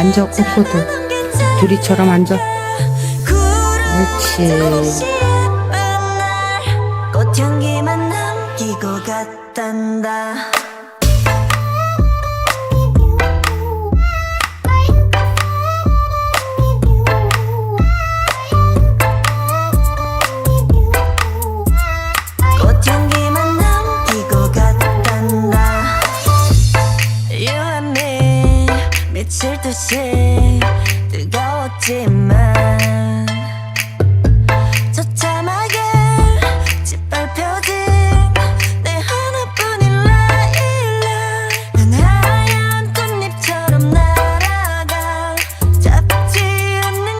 앉아 코코도 둘이처럼 앉아. 그렇지. 꽃향기만 남기고 갔단다. 미칠 듯이 뜨거웠지만